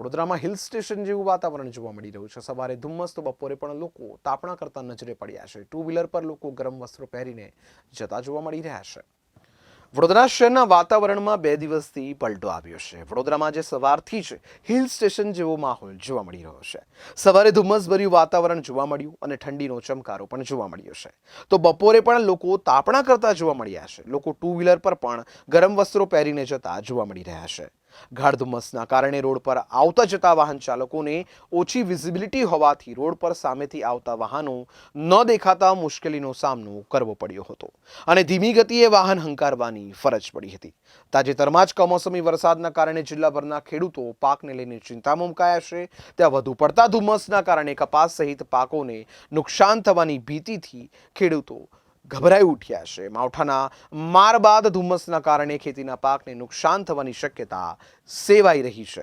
વડોદરામાં hill station જેવું વાતાવરણ જોવા મળી રહ્યું છે. સવારે ધુમ્મસ તો બપોરે પણ લોકો તાપણા કરતા નજરે પડ્યા છે. ટુ વ્હીલર પર લોકો ગરમ વસ્ત્રો પહેરીને જતા જોવા મળી રહ્યા છે. વડોદરા શહેરના વાતાવરણમાં બે દિવસથી પલટો આવ્યો છે. વડોદરામાં આજે સવારથી જ હિલ સ્ટેશન જેવો માહોલ જોવા મળી રહ્યો છે. સવારે ધુમ્મસભર્યું વાતાવરણ જોવા મળ્યું અને ઠંડીનો ચમકારો પણ જોવા મળ્યો છે. તો બપોરે પણ લોકો તાપણા કરતા જોવા મળ્યા છે. લોકો ટુ વ્હીલર પર પણ ગરમ વસ્ત્રો પહેરીને જતા જોવા મળી રહ્યા છે. ગાઢ ધુમ્મસના કારણે રોડ પર આવતા જતા વાહન ચાલકોને ઓછી વિઝિબિલિટી હોવાથી રોડ પર સામેથી આવતા વાહનો ન દેખાતા મુશ્કેલીનો સામનો કરવો પડ્યો હતો અને ધીમી ગતિએ વાહન હંકારવાની ફરજ પડી હતી. તાજેતરમાં જ કમોસમી વરસાદના કારણે જિલ્લાભરના ખેડૂતો પાકને લઈને ચિંતામાં મુકાયા છે. ત્યાં વધુ પડતા ધુમ્મસના કારણે કપાસ સહિત પાકોને નુકસાન થવાની ભીતિથી ખેડૂતો ગભરાઈ ઉઠ્યા છે. માવઠાના માર બાદ ધુમ્મસના કારણે ખેતીના પાકને નુકસાન થવાની શક્યતા સેવાઈ રહી છે.